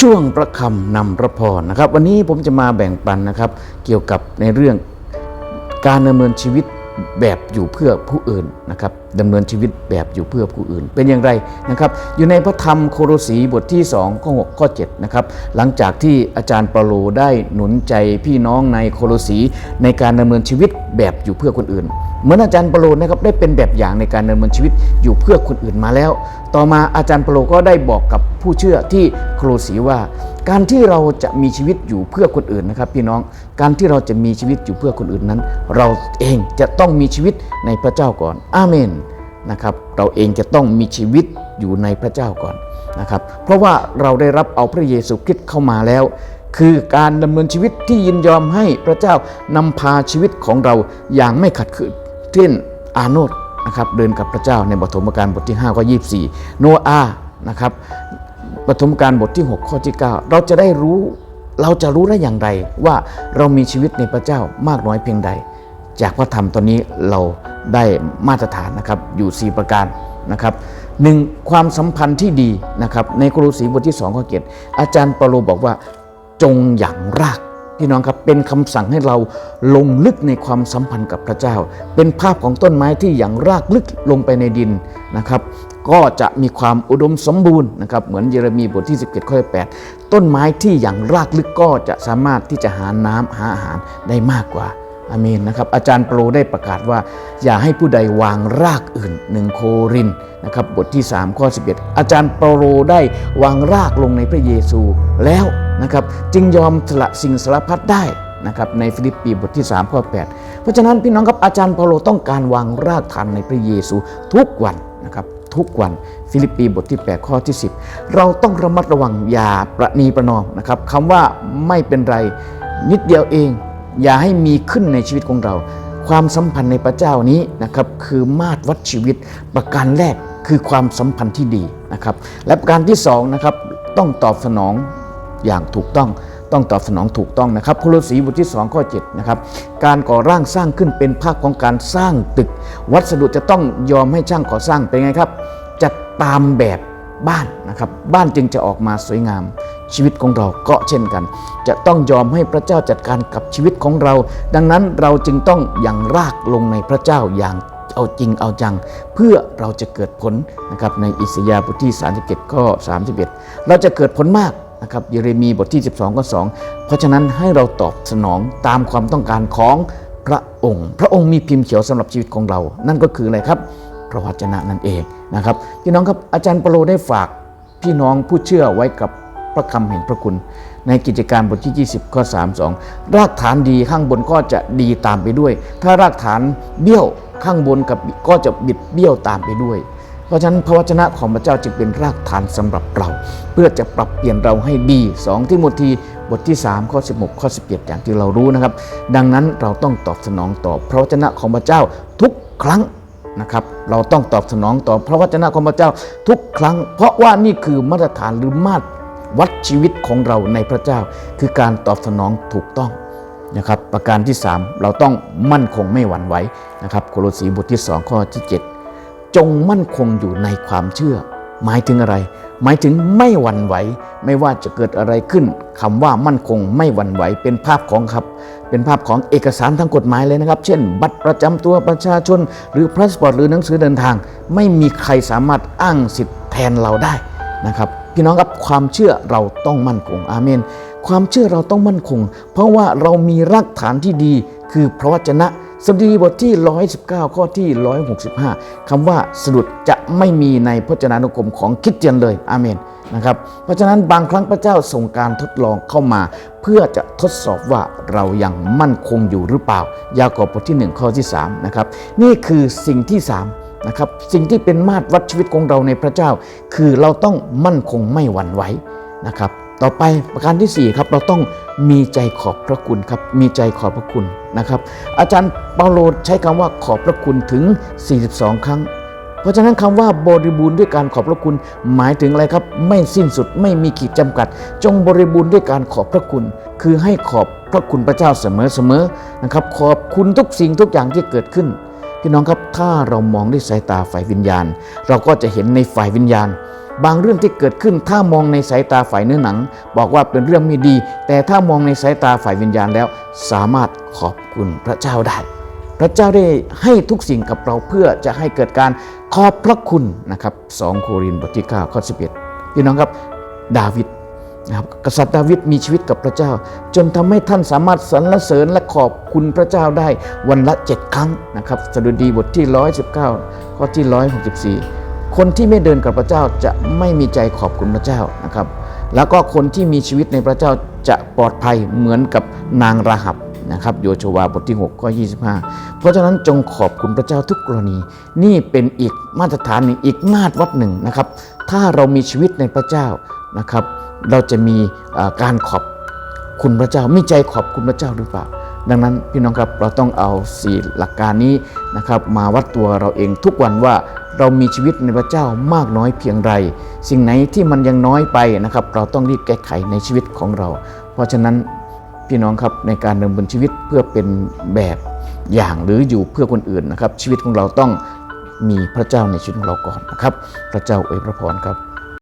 ช่วงประคำนำพระพรนะครับ วันนี้ผมจะมาแบ่งปันนะครับ เกี่ยวกับในเรื่องการดำเนินชีวิต แบบอยู่เพื่อผู้อื่นนะครับดำเนินชีวิตแบบอยู่เพื่อผู้อื่น เป็นอย่างไรนะครับ อยู่ในพระธรรมโครสีบทที่2ข้อ6ข้อ7นะครับหลังจากที่อาจารย์เปาโลได้หนุนใจพี่น้องในโครสีในการดำเนินชีวิตแบบอยู่เพื่อคนอื่น เหมือนอาจารย์เปาโลนะครับได้เป็นแบบอย่างในการดำเนินชีวิตอยู่เพื่อคนอื่นมาแล้ว ต่อมาอาจารย์เปาโลก็ได้บอกกับผู้เชื่อที่โครสีว่า การที่เราจะมีชีวิตอยู่เพื่อคนอื่นนะครับ พี่น้องการที่เราจะมีชีวิตอยู่เพื่อคนอื่นนั้น เราเองจะต้องมีชีวิตในพระเจ้าก่อนอาเมนนะครับเราเองจะต้องมีชีวิตอยู่ในพระเจ้าก่อนนะครับเพราะว่าเราได้รับเอาพระเยซูคริสต์เข้ามาแล้ว คือการดำเนินชีวิตที่ยินยอมให้พระเจ้านำพาชีวิตของเราอย่างไม่ขัดขืนเช่นอาโนดนะครับเดินกับพระเจ้าในบทมกาลบทที่5ข้อ24 โนอานะครับ ปฐมกาลบทที่ 6 ข้อที่ 9 เราจะได้รู้เราจะรู้ได้อย่างไรว่าเรามีชีวิตในพระเจ้ามากน้อยเพียงใด จากพระธรรมตอนนี้เราได้มาตรฐานนะครับอยู่ 4 ประการนะครับหนึ่งความสัมพันธ์ที่ดีนะครับในกรุสีบทที่2ข้อเกตอาจารย์เปาโลบอกว่าจงอย่างรากพี่น้องครับเป็นคำสั่งให้เราลงลึกในความสัมพันธ์กับพระเจ้า เป็นภาพของต้นไม้ที่อย่างรากลึกลงไปในดินนะครับ ก็จะมีความอุดมสมบูรณ์นะครับเหมือนเยเรมีบทที่ 17 ข้อ 8 ต้นไม้ที่อย่างรากลึกก็จะสามารถที่จะหาน้ำหาอาหารได้มากกว่าอาเมนนะครับอาจารย์เปโลได้ประกาศว่า อย่าให้ผู้ใดวางรากอื่นหนึ่งโครินนะครับบทที่ 3 ข้อ 11 อาจารย์เปโลได้วางรากลงในพระเยซูแล้วนะครับจึงยอมสละสิ่งสารพัดได้นะครับในฟิลิปปีบทที่3ข้อ8เพราะฉะนั้นพี่น้องครับอาจารย์เปาโลต้องการวางรากฐานในพระเยซูทุกวันนะครับ ทุกวัน ฟิลิปปีบทที่ 8 ข้อที่ 10 เราต้องระมัดระวังอย่าประนีประนอมนะครับคำว่าไม่เป็นไรนิดเดียวเอง อย่าให้มีขึ้นในชีวิตของเรา ความสัมพันธ์ในพระเจ้านี้นะครับคือมาตรวัดชีวิตประการแรกคือความสัมพันธ์ที่ดีนะครับและประการที่สองนะครับต้องตอบสนองอย่างถูกต้อง ต้องตอบสนองถูกต้องนะครับโคโลสีบทที่2ข้อ7นะครับการก่อร่างสร้างขึ้นเป็นภาคของการสร้างตึก วัสดุจะต้องยอมให้ช่างก่อสร้างเป็นไงครับจัดตามแบบบ้านนะครับบ้านจึงจะออกมาสวยงาม ชีวิตของเราก็เช่นกัน จะต้องยอมให้พระเจ้าจัดการกับชีวิตของเรา ดังนั้นเราจึงต้องอย่างรากลงในพระเจ้าอย่างเอาจริงเอาจัง เพื่อเราจะเกิดผลนะครับในอิสยาห์บทที่ 37ข้อ31 เราจะเกิดผลมาก นะครับเยเรมีบทที่ 12ข้อ2เพราะฉะนั้นให้เราตอบสนองตามความต้องการของพระองค์ พระองค์มีพิมพ์เขียวสำหรับชีวิตของเรา นั่นก็คืออะไรครับพระวจนะนั่นเองนะครับพี่น้องครับอาจารย์เปโลได้ฝากพี่น้องผู้เชื่อไว้กับพระคำแห่งพระคุณ ในกิจการบทที่ 20 ข้อ 32 รากฐานดีข้างบนก็จะดีตามไปด้วย ถ้ารากฐานเบี้ยวข้างบนกับก็จะบิดเบี้ยวตามไปด้วย เพราะฉะนั้นพระวจนะของพระเจ้าจึงเป็นรากฐานสำหรับเรา เพื่อจะปรับเปลี่ยนเราให้ดี2ที่โมธีบทที่ 3 ข้อ 16 ข้อ 17 อย่างที่เรารู้นะครับ ดังนั้นเราต้องตอบสนองต่อพระวจนะของพระเจ้าทุกครั้งนะครับเราต้องตอบสนองต่อพระวจนะของพระเจ้าทุกครั้ง เพราะว่านี่คือมาตรฐานหรือมาตรวัดชีวิตของเราในพระเจ้า คือการตอบสนองถูกต้องนะครับประการที่ 3 เราต้องมั่นคงไม่หวั่นไหวนะครับโคโลสีบทที่ 2 ข้อที่ 7 จงมั่นคงอยู่ในความเชื่อ หมายถึงอะไร หมายถึงไม่หวั่นไหว ไม่ว่าจะเกิดอะไรขึ้นคำว่ามั่นคงไม่หวั่นไหว เป็นภาพของครับ เป็นภาพของเอกสารทางกฎหมายเลยนะครับ เช่น บัตรประจำตัวประชาชน หรือพาสปอร์ตหรือหนังสือเดินทาง ไม่มีใครสามารถอ้างสิทธิ์แทนเราได้นะครับพี่น้องครับความเชื่อเราต้องมั่นคงอาเมน ความเชื่อเราต้องมั่นคง เพราะว่าเรามีรากฐานที่ดีคือพระวจนะ สดุดีบทที่ 119 ข้อที่ 165คำว่าสะดุดจะไม่มีในพจนานุกรมของคิดเตียนเลย อาเมนนะครับเพราะฉะนั้นบางครั้งพระเจ้าส่งการทดลองเข้ามา เพื่อจะทดสอบว่าเรายังมั่นคงอยู่หรือเปล่า ยากอบบทที่ 1 ข้อที่3นะครับนี่คือสิ่งที่ 3 นะครับ สิ่งที่เป็นมาตรวัดชีวิตของเราในพระเจ้า คือเราต้องมั่นคงไม่หวั่นไหวนะครับ ต่อไปประการที่ 4 ครับเราต้องมีใจขอบพระคุณครับมีใจขอบพระคุณนะครับ อาจารย์เปาโลใช้คำว่าขอบพระคุณถึง 42 ครั้ง เพราะฉะนั้นคำว่าบริบูรณ์ด้วยการขอบพระคุณ หมายถึงอะไรครับ ไม่สิ้นสุดไม่มีขีดจำกัด จงบริบูรณ์ด้วยการขอบพระคุณ คือให้ขอบพระคุณพระเจ้าเสมอๆนะครับ ขอบคุณทุกสิ่งทุกอย่างที่เกิดขึ้นพี่น้องครับถ้าเรามองด้วยสายตาฝ่ายวิญญาณ เราก็จะเห็นในฝ่ายวิญญาณ บางเรื่องที่เกิดขึ้นถ้ามองในสายตาฝ่ายเนื้อหนัง บอกว่าเป็นเรื่องไม่ดี แต่ถ้ามองในสายตาฝ่ายวิญญาณแล้ว สามารถขอบคุณพระเจ้าได้ พระเจ้าได้ให้ทุกสิ่งกับเราเพื่อจะให้เกิดการขอบพระคุณนะครับ 2 โครินธ์บทที่9ข้อ11พี่น้องครับดาวิดนะครับกษัตริย์ดาวิดมีชีวิตกับพระเจ้า จนทำให้ท่านสามารถสรรเสริญและขอบคุณพระเจ้าได้วันละ 7 ครั้งนะครับสดุดีบทที่ 119 ข้อที่ 164 คนที่ไม่เดินกับพระเจ้าจะไม่มีใจขอบคุณพระเจ้านะครับ แล้วก็คนที่มีชีวิตในพระเจ้าจะปลอดภัยเหมือนกับนางราหับนะครับโยชวาบทที่6ข้อ25 เพราะฉะนั้นจงขอบคุณพระเจ้าทุกกรณี นี่เป็นอีกมาตรฐานหนึ่งอีกมาตรวัดหนึ่งนะครับ ถ้าเรามีชีวิตในพระเจ้านะครับ เราจะมีการขอบคุณพระเจ้ามีใจขอบคุณพระเจ้าหรือเปล่า ดังนั้นพี่น้องครับเราต้องเอาสี่หลักการนี้นะครับ มาวัดตัวเราเองทุกวันว่า เรามีชีวิตในพระเจ้ามากน้อยเพียงไร สิ่งไหนที่มันยังน้อยไปนะครับ เราต้องรีบแก้ไขในชีวิตของเรา เพราะฉะนั้นพี่น้องครับในการดำเนินชีวิตเพื่อเป็นแบบอย่างหรืออยู่เพื่อคนอื่นนะครับ ชีวิตของเราต้องมีพระเจ้าในชีวิตของเราก่อนนะครับ พระเจ้าอวยพระพรครับ